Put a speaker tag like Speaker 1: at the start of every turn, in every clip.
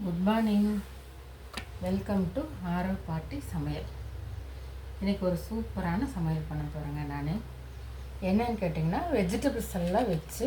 Speaker 1: Good morning welcome to ஆரோ பாட்டி சமையல் இன்றைக்கி ஒரு சூப்பரான சமையல் பண்ண போகிறேங்க நான். என்னன்னு கேட்டிங்கன்னா வெஜிடபிள்ஸ் எல்லாம் வச்சு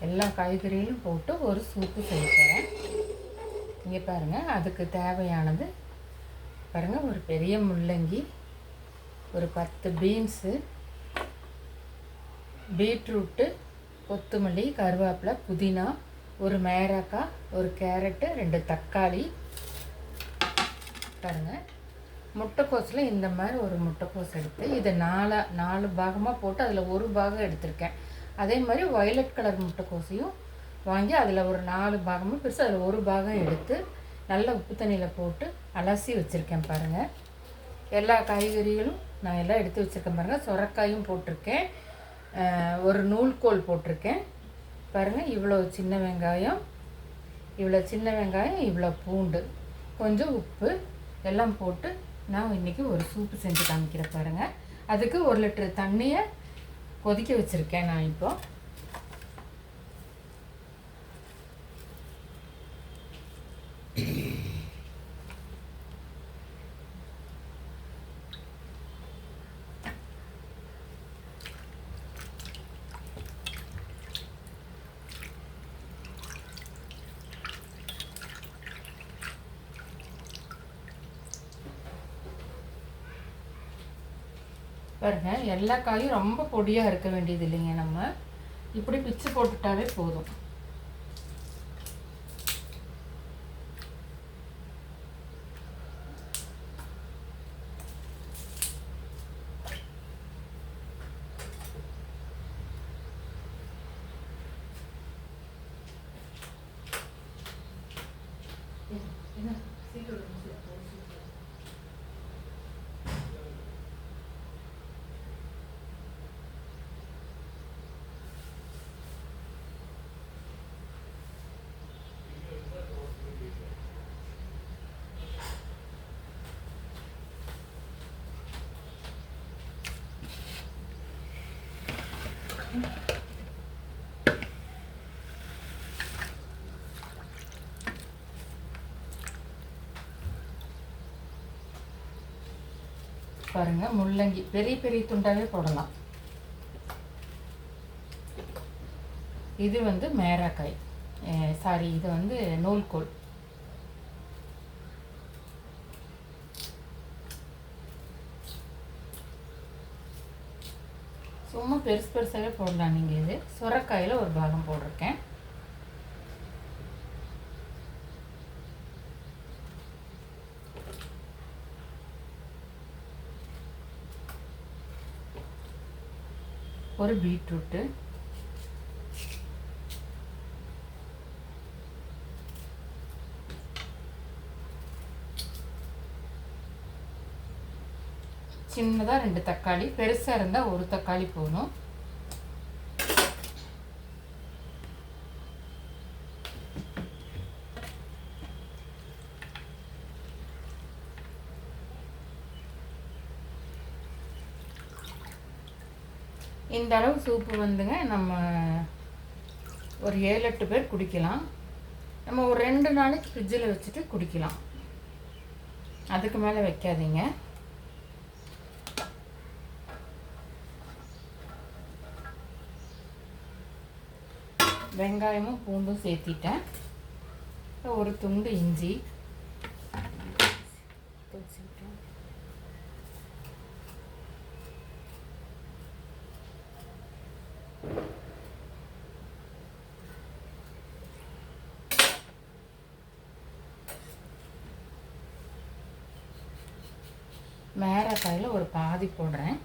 Speaker 1: எல்லா காய்கறிகளும் போட்டு ஒரு சூப்பு செய்ய போகிறேன் இங்கே பாருங்கள் அதுக்கு தேவையானது பாருங்கள் ஒரு பெரிய முள்ளங்கி ஒரு பத்து பீன்ஸு பீட்ரூட்டு கொத்தமல்லி கருவேப்பிலை புதினா ஒரு மேரக்காய் ஒரு கேரட்டு ரெண்டு தக்காளி. பாருங்கள் முட்டைக்கோஸில் இந்த மாதிரி ஒரு முட்டைக்கோஸ் எடுத்து இதை நாலா நாலு பாகமாக போட்டு அதில் ஒரு பாகம் எடுத்திருக்கேன். அதே மாதிரி ஒயலட் கலர் முட்டைக்கோசையும் வாங்கி அதில் ஒரு நாலு பாகமாக பெருசு அதில் ஒரு பாகம் எடுத்து நல்லா உப்பு தண்ணியில் போட்டு அலசி வச்சுருக்கேன் பாருங்கள் எல்லா காய்கறிகளும் நான் எல்லாம் எடுத்து வச்சுருக்கேன் பாருங்கள் சுரக்காயும் போட்டிருக்கேன். ஒரு நூல்கோல் போட்டிருக்கேன். பாருங்கள் இவ்வளோ சின்ன வெங்காயம் இவ்வளோ சின்ன வெங்காயம் இவ்வளோ பூண்டு. கொஞ்சம் உப்பு எல்லாம் போட்டு நான் இன்றைக்கி ஒரு சூப்பு செஞ்சு காமிக்கிறேன் பாருங்கள் அதுக்கு ஒரு லிட்டர் தண்ணியை கொதிக்க வச்சுருக்கேன் நான் இப்போது பாருங்க எல்லா காயும் ரொம்ப பொடியாக இருக்க வேண்டியது இல்லைங்க நம்ம. இப்படி பிச்சு போட்டுட்டாலே போதும். பாருங்க முள்ளங்கி. பெரிய பெரிய துண்டாவே போடலாம். இது வந்து மேராக்காய். சாரி இது வந்து நூல்கோல். சும்மா பெருசு பெருசாகவே போடலாம். நீங்கள் இது சுரக்காயில் ஒரு பாகம் போட்டிருக்கேன். ஒரு பீட்ரூட்டு. சின்னதாக ரெண்டு தக்காளி பெருசாக இருந்தால் ஒரு தக்காளி போகணும் இந்த அளவு சூப்பு வந்துங்க நம்ம ஒரு ஏழு எட்டு பேர் குடிக்கலாம். நம்ம ஒரு ரெண்டு நாளைக்கு ஃப்ரிட்ஜில் வச்சுட்டு குடிக்கலாம். அதுக்கு மேலே வைக்காதீங்க. வெங்காயமும் பூண்டும் சேர்த்திட்டேன். ஒரு துண்டு இஞ்சி. மேரக்காயில் ஒரு பாதி போடுறேன்.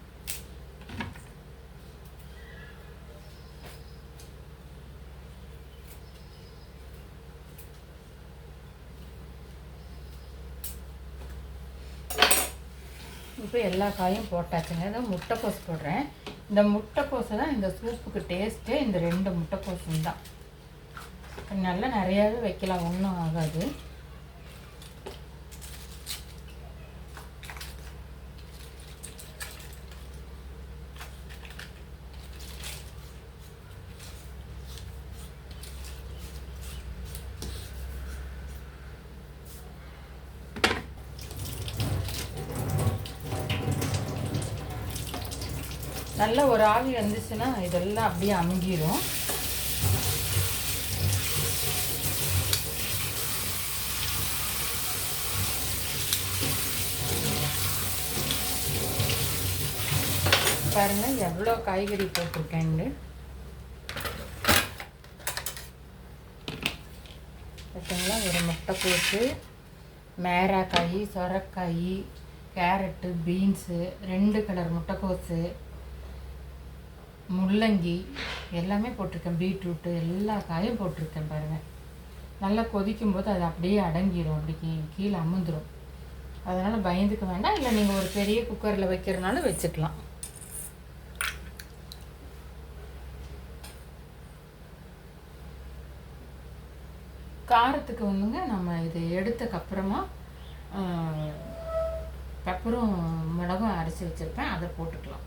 Speaker 1: இப்போ எல்லா காயும் போட்டாச்சுங்க. இதை முட்டைக்கோஸ் போடுறேன். இந்த முட்டைக்கோஸை தான் இந்த சூப்புக்கு டேஸ்ட்டே இந்த ரெண்டு முட்டைக்கோஸும் தான். நல்லா நிறையாவே வைக்கலாம் ஒன்றும் ஆகாது. நல்ல ஒரு ஆவி வந்துச்சுன்னா இதெல்லாம் அப்படியே அமுங்கிரும். பாருங்க எவ்வளோ காய்கறி போட்டிருக்கேன்னு. பார்த்தீங்களா ஒரு முட்டைக்கோசு மேராக்காய் சொரக்காய் கேரட்டு பீன்ஸு ரெண்டு கலர் முட்டைக்கோசு முள்ளங்கி எல்லாமே போட்டிருக்கேன் பீட்ரூட்டு எல்லா காயும் போட்டிருக்கேன் பாருங்கள் நல்லா கொதிக்கும் போது அது அப்படியே அடங்கிடும் அப்படி கீ- கீழே அமுந்துடும் அதனால் பயந்துக்க வேண்டாம். இல்லை நீங்கள் ஒரு பெரிய குக்கரில் வைக்கிறனால வச்சுக்கலாம். காரத்துக்கு வந்துங்க நம்ம இது எடுத்தக்கப்புறமா பெப்பரும் மிளகும் அரைச்சி வச்சுருப்பேன். அதை போட்டுக்கலாம்.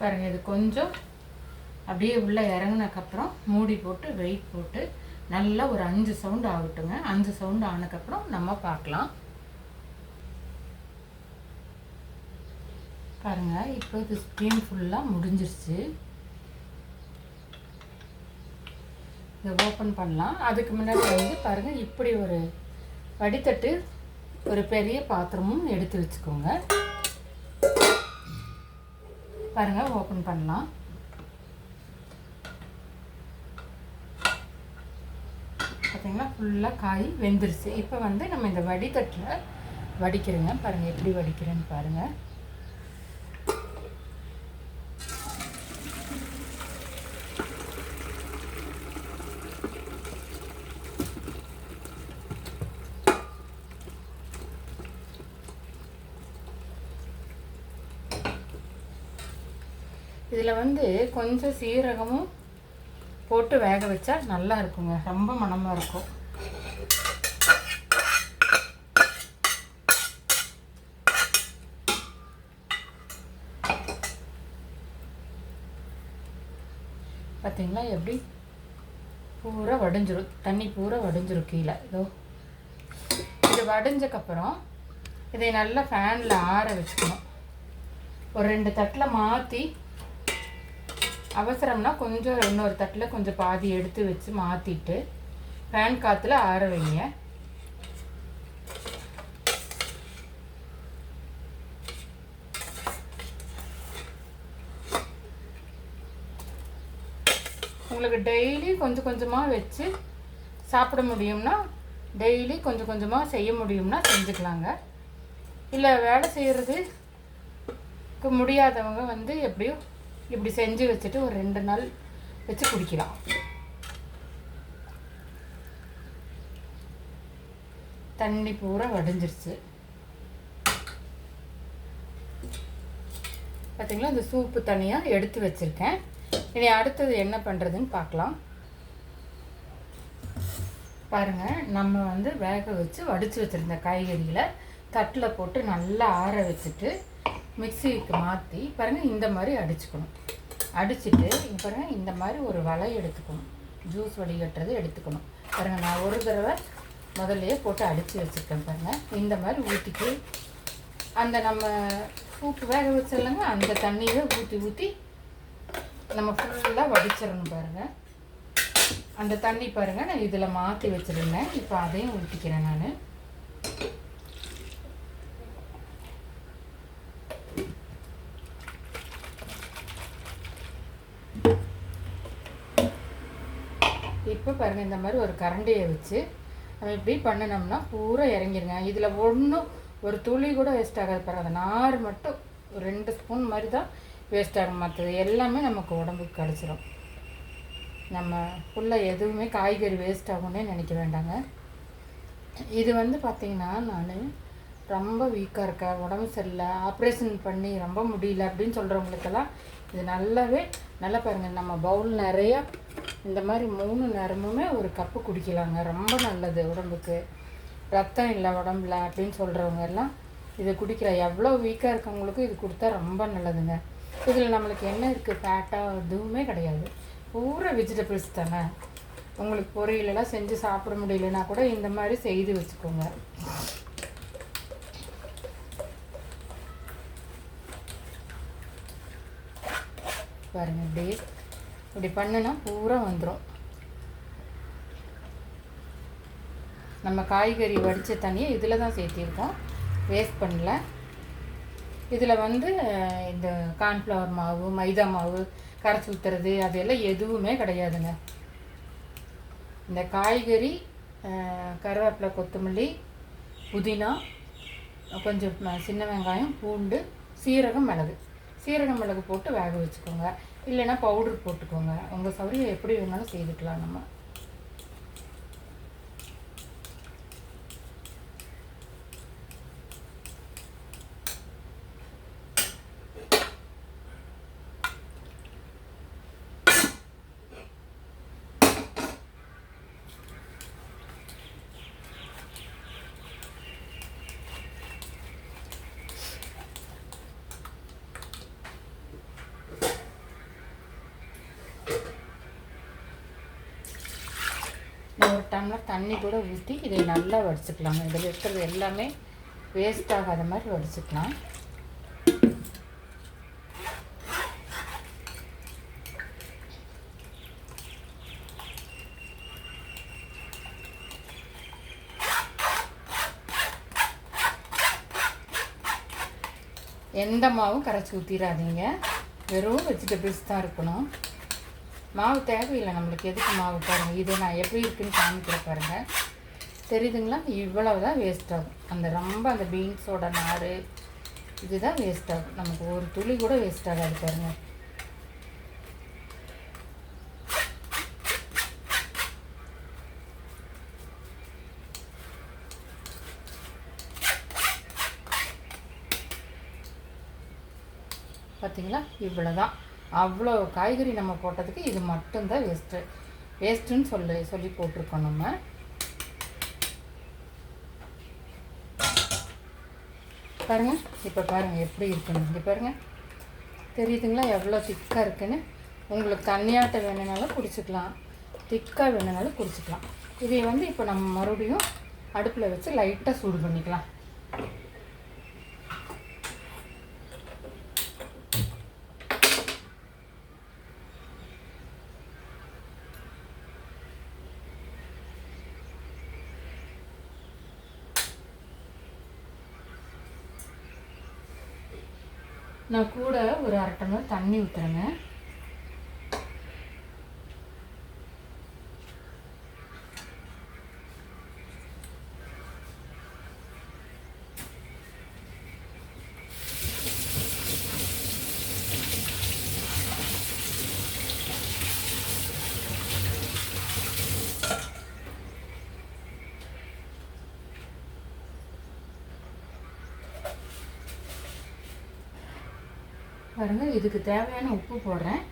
Speaker 1: பாருங்க இது கொஞ்சம் அப்படியே உள்ளே இறங்கினக்கப்புறம் மூடி போட்டு வெயிட் போட்டு நல்லா ஒரு அஞ்சு சவுண்டு ஆகட்டுங்க. அஞ்சு சவுண்டு ஆனதுக்கப்புறம் நம்ம பார்க்கலாம். பாருங்க இப்போ இது ஸ்க்ரீன் ஃபுல்லாக முடிஞ்சிருச்சு. இதை ஓப்பன் பண்ணலாம். அதுக்கு முன்னாடி வந்து பாருங்கள் இப்படி ஒரு வடித்தட்டு ஒரு பெரிய பாத்திரமும் எடுத்து வச்சுக்கோங்க. பாருங்க ஓப்பன் பண்ணலாம். பார்த்தீங்களா ஃபுல்லாக காய் வெந்துருச்சு. இப்போ வந்து நம்ம இந்த வடிதட்டில் வடிக்கிறேங்க. பாருங்கள் எப்படி வடிக்கிறேன்னு பாருங்கள் இதில் வந்து கொஞ்சம் சீரகமும் போட்டு வேக வச்சா நல்லா இருக்குங்க. ரொம்ப மணமாக இருக்கும். பார்த்தீங்களா எப்படி? பூரா வடிஞ்சிரும் தண்ணி பூரா வடிஞ்சிரும் கீழே. இதோ. இது வடிஞ்சக்கப்புறம் இதை நல்லா ஃபேனில் ஆற வச்சுக்கணும். ஒரு ரெண்டு தட்டில் மாற்றி அவசரம்னா கொஞ்சம் இன்னொரு தட்டில் கொஞ்சம் பாதி எடுத்து வச்சு மாற்றிட்டு ஃபேன் காற்றுல ஆற வைங்க. உங்களுக்கு டெய்லி கொஞ்சம் கொஞ்சமாக வச்சு சாப்பிட முடியும்னா டெய்லி கொஞ்சம் கொஞ்சமாக செய்ய முடியும்னா செஞ்சுக்கலாங்க. இல்லை வேலை செய்கிறதுக்கு முடியாதவங்க வந்து எப்படியும் இப்படி செஞ்சு வச்சுட்டு ஒரு ரெண்டு நாள் வச்சு குடிக்கலாம். தண்ணி பூரா வடிஞ்சிருச்சு. பார்த்தீங்களா இந்த சூப்பு தனியாக எடுத்து வச்சுருக்கேன். இனி அடுத்தது என்ன பண்ணுறதுன்னு பார்க்கலாம். பாருங்கள் நம்ம வந்து வேக வச்சு வடித்து வச்சுருந்த காய்கறிகளை தட்டில் போட்டு நல்லா ஆற வச்சுட்டு மிக்சிக்கு மாற்றி பாருங்கள் இந்த மாதிரி அடிச்சுக்கணும். அடிச்சுட்டு பாருங்கள் இந்த மாதிரி ஒரு வலை எடுத்துக்கணும். ஜூஸ் வடிகட்டுறது எடுத்துக்கணும். பாருங்கள் நான் ஒரு தடவை முதல்லையே போட்டு அடித்து வச்சுருக்கேன் பாருங்கள் இந்த மாதிரி ஊற்றிட்டு அந்த நம்ம சூப்பு வேக வச்சிடலங்க. அந்த தண்ணியை ஊற்றி ஊற்றி நம்ம ஃபுல்லாக வடிச்சிடணும் பாருங்கள் அந்த தண்ணி பாருங்கள் நான் இதில் மாற்றி வச்சுருந்தேன். இப்போ அதையும் ஊற்றிக்கிறேன் நான். இப்போ பாருங்கள் இந்த மாதிரி ஒரு கரண்டியை வச்சு நம்ம இப்படி பண்ணினோம்னா பூரா இறங்கிருங்க. இதில் ஒன்றும் ஒரு துளி கூட வேஸ்ட் ஆகாது பாருங்க. அந்த நார் மட்டும் ஒரு ரெண்டு ஸ்பூன் மாதிரி தான் வேஸ்ட் ஆகும். மற்றது எல்லாமே நமக்கு உடம்புக்கு கிடச்சிரும். நம்ம ஃபுல்லாக எதுவுமே காய்கறி வேஸ்ட் ஆகும்னே நினைக்க வேண்டாங்க. இது வந்து பார்த்திங்கன்னா நான் ரொம்ப வீக்காக இருக்கேன். உடம்பு சரியில்லை. ஆப்ரேஷன் பண்ணி ரொம்ப முடியல அப்படின்னு சொல்கிறவங்களுக்கெல்லாம் இது நல்லாவே நல்லா பாருங்கள் நம்ம பவுல் நிறையா இந்த மாதிரி மூணு நேரமுமே ஒரு கப்பு குடிக்கலாங்க. ரொம்ப நல்லது உடம்புக்கு. ரத்தம் இல்லை உடம்புல அப்படின்னு சொல்கிறவங்க எல்லாம் இதை குடிக்கிற எவ்வளோ வீக்காக இருக்கவங்களுக்கும் இது கொடுத்தா ரொம்ப நல்லதுங்க. இதில் நம்மளுக்கு என்ன இருக்குது ஃபேட்டாக எதுவுமே கிடையாது. பூரா வெஜிடபிள்ஸ் தானே. உங்களுக்கு பொரியலெல்லாம் செஞ்சு சாப்பிட முடியலன்னா கூட இந்த மாதிரி செய்து வச்சுக்கோங்க. பாருங்க அப்படியே இப்படி பண்ணுனா பூரா வந்துடும் நம்ம காய்கறி வடித்த தண்ணியை இதில் தான் சேர்த்திருக்கோம். வேஸ்ட் பண்ணல. இதில் வந்து இந்த கார்ன்ஃப்ளவர் மாவு மைதா மாவு கரைச்சி ஊற்றுறது அதெல்லாம் எதுவுமே கிடையாதுங்க. இந்த காய்கறி கருவேப்பிலை கொத்தமல்லி புதினா கொஞ்சம் சின்ன வெங்காயம் பூண்டு சீரகம் மிளகு. சீரகம் மிளகு போட்டு வேக வச்சுக்கோங்க. இல்லைன்னா பவுடர் போட்டுக்கோங்க. உங்கள் சௌரியம் எப்படி வேணாலும் செய்துக்கலாம் நம்ம ஒரு டம்ளர் தண்ணி கூட ஊற்றி இதை நல்லா வடிச்சுக்கலாங்க. இதில் இருக்கிறது எல்லாமே வேஸ்ட் ஆகாத மாதிரி வடிச்சுக்கலாம். எந்த மாவும் கரைச்சி ஊற்றிடாதீங்க வெறும் வெஜிடபிள்ஸ் தான் இருக்கணும். மாவு தேவையில்லை நம்மளுக்கு. எதுக்கு மாவு பாருங்கள் இது நான் எப்படி இருக்குன்னு காமிக்கிற பாருங்கள் தெரியுதுங்களா? இவ்வளவு தான் வேஸ்ட் ஆகும். அந்த ரொம்ப அந்த பீன்ஸோட நார் இதுதான் வேஸ்ட் ஆகும். நமக்கு ஒரு துளி கூட வேஸ்ட் ஆகாது பாருங்கள் பார்த்தீங்களா இவ்வளோ தான் அவ்வளோ காய்கறி நம்ம போட்டதுக்கு இது மட்டும்தான் வேஸ்ட்டு வேஸ்ட்டுன்னு சொல்லி சொல்லி போட்டிருக்கோம் நம்ம. பாருங்க இப்போ பாருங்கள் எப்படி இருக்குன்னு. இங்கே பாருங்கள் தெரியுதுங்களா எவ்வளோ திக்காக இருக்குன்னு? உங்களுக்கு தண்ணியாட்ட வேணுனாலும் குடிச்சுக்கலாம். திக்காக வேணுனாலும் குடிச்சுக்கலாம். இதை வந்து இப்போ நம்ம மறுபடியும் அடுப்பில் வச்சு லைட்டாக சூடு பண்ணிக்கலாம். நான் கூட ஒரு அரை டம்ளர் தண்ணி ஊற்றுறேங்க பாருங்கள் இதுக்கு தேவையான உப்பு போடுறேன்.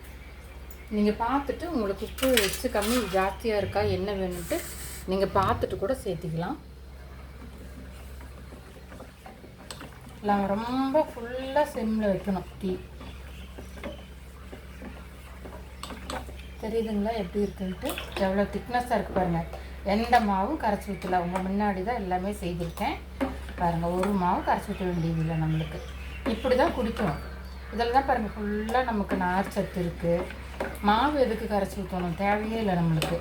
Speaker 1: நீங்கள் பார்த்துட்டு உங்களுக்கு உப்பு வச்சு கம்மி ஜாஸ்தியாக இருக்கா என்ன வேணும்ட்டு நீங்கள் பார்த்துட்டு கூட சேர்த்திக்கலாம். நான் ரொம்ப ஃபுல்லாக சிம்மில் வைக்கணும் டீ. தெரியுதுங்களா எப்படி இருக்குன்ட்டு? எவ்வளோ திக்னஸ்ஸாக இருக்குது பாருங்கள் எந்த மாவும் கரைச்சி ஊற்றல உங்கள் முன்னாடி தான் எல்லாமே செய்திருக்கேன். பாருங்கள் ஒரு மாவு கரைச்சி ஊற்ற வேண்டியதில்லை நம்மளுக்கு. இப்படி தான் குடிக்கணும். இதில் தான் பாருங்கள் ஃபுல்லாக நமக்கு நார்ச்சத்து இருக்குது மாவு எதுக்கு கரைச்சி ஊற்றணும் தேவையே இல்லை நம்மளுக்கு.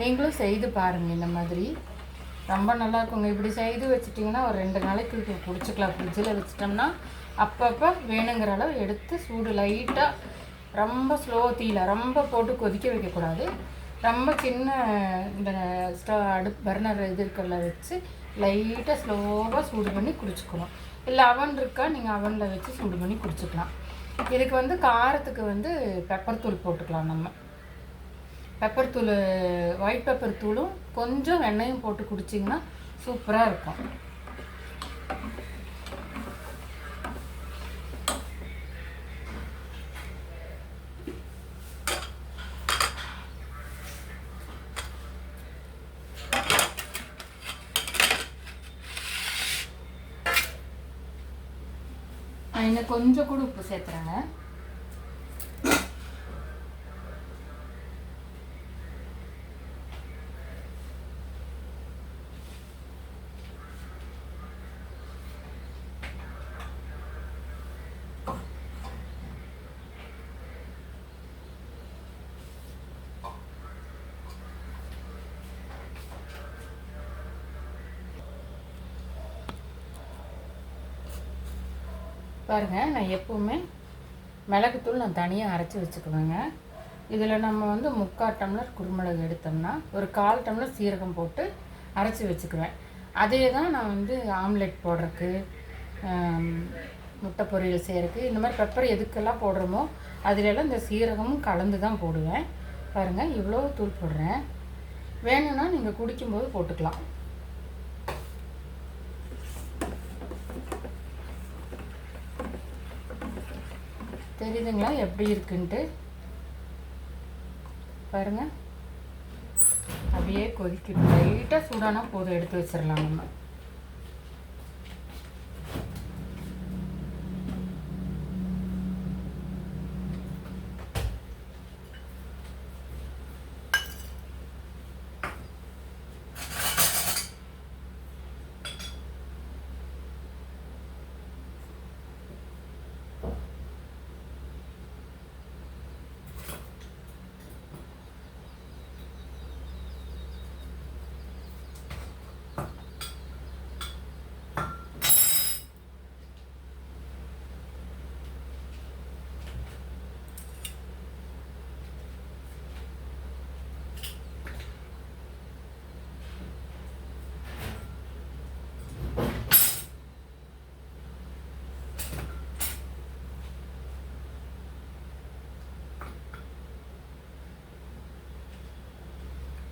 Speaker 1: நீங்களும் செய்து பாருங்கள் இந்த மாதிரி. ரொம்ப நல்லா இருக்குங்க. இப்படி செய்து வச்சிட்டிங்கன்னா ஒரு ரெண்டு நாளைக்கு குடிச்சிக்கலாம். ஃப்ரிட்ஜில் வச்சிட்டோம்னா அப்பப்போ வேணுங்கிற அளவு எடுத்து சூடு லைட்டாக ரொம்ப ஸ்லோ தீயில ரொம்ப போட்டு கொதிக்க வைக்கக்கூடாது. ரொம்ப சின்ன இந்த ஸ்டவ் அடுப்பு பர்னர் இது இருக்கல வச்சு லைட்டாக ஸ்லோவாக சூடு பண்ணி குடிச்சுக்கணும். இல்லை அவன் இருக்கா நீங்கள் அவனில் வச்சு சூடு பண்ணி குடிச்சுக்கலாம். இதுக்கு வந்து காரத்துக்கு வந்து பெப்பர் தூள் போட்டுக்கலாம் நம்ம. பெப்பர் தூள் ஒயிட் பெப்பர் தூளும் கொஞ்சம் வெண்ணையும் போட்டு குடிச்சிங்கன்னா சூப்பராக இருக்கும். கொஞ்சம் கூட உப்பு சேர்த்துறேங்க பாருங்கள் நான் எப்போவுமே மிளகுத்தூள் நான் தனியாக அரைச்சி வச்சுக்குவேங்க. இதில் நம்ம வந்து முக்கால் டம்ளர் குருமிளகு எடுத்தோம்னா ஒரு கால் டம்ளர் சீரகம் போட்டு அரைச்சி வச்சுக்குவேன். அதே தான் நான் வந்து ஆம்லெட் போடுறதுக்கு முட்டை பொரியல் செய்கிறதுக்கு இந்த மாதிரி பெப்பர் எதுக்கெல்லாம் போடுறோமோ அதிலெல்லாம் இந்த சீரகமும் கலந்து தான் போடுவேன். பாருங்கள் இவ்வளோ தூள் போடுறேன். வேணும்னா நீங்கள் குடிக்கும்போது போட்டுக்கலாம். தெரியுதுங்களா? எப்படி இருக்குன்ட்டு? பாருங்கள் அப்படியே கொதிக்கணும் லைட்டாக சூடானா போதும். எடுத்து வச்சிடலாம் நம்ம.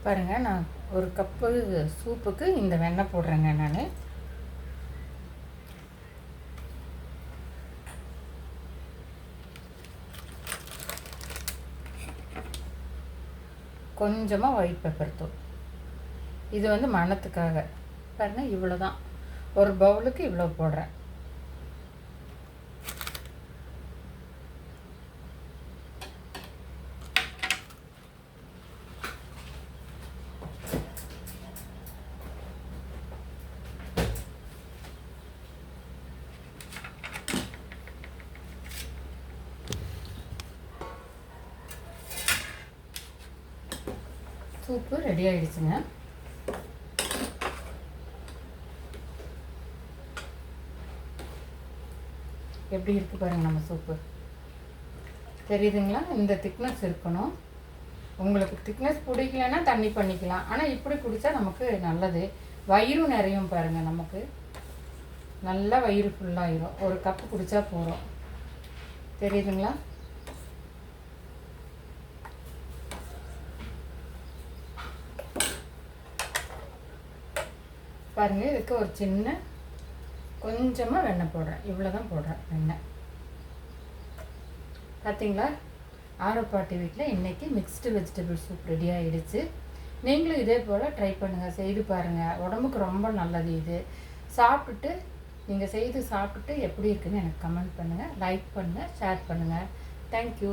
Speaker 1: பாருங்கள் நான் ஒரு கப்பு சூப்புக்கு இந்த வெண்ணெய் போடுறேங்க நான். கொஞ்சமாக ஒயிட் பெப்பர் தூள். இது வந்து மணத்துக்காக. பாருங்கள் இவ்வளோ தான் ஒரு பவுலுக்கு இவ்வளோ போடுறேன். சூப்பு ரெடி ஆயிடுச்சுங்க. எப்படி இருக்கு பாருங்க நம்ம சூப்பு. தெரியுதுங்களா? இந்த திக்னஸ் இருக்கணும். உங்களுக்கு திக்னஸ் பிடிக்கலன்னா தண்ணி பண்ணிக்கலாம். ஆனால் இப்படி குடித்தா நமக்கு நல்லது. வயிறும் நிறையும் பாருங்கள் நமக்கு. நல்லா வயிறு ஃபுல்லாகிடும் ஒரு கப்பு குடித்தா போகிறோம் தெரியுதுங்களா? பாருங்கள் இதுக்கு ஒரு சின்ன கொஞ்சமாக வெண்ணெய் போடுறேன். இவ்வளோ தான் போடுறேன் வெண்ணெய். பார்த்தீங்களா ஆரோப்பாட்டி வீட்டில் இன்றைக்கி மிக்ஸ்டு வெஜிடபிள் சூப் ரெடி ஆகிடுச்சு நீங்களும் இதே போல் ட்ரை பண்ணுங்கள் செய்து பாருங்கள் உடம்புக்கு ரொம்ப நல்லது இது. சாப்பிட்டுட்டு நீங்கள் செய்து சாப்பிட்டுட்டு எப்படி இருக்குன்னு எனக்கு கமெண்ட் பண்ணுங்கள் லைக் பண்ணுங்கள் ஷேர் பண்ணுங்கள் தேங்க்யூ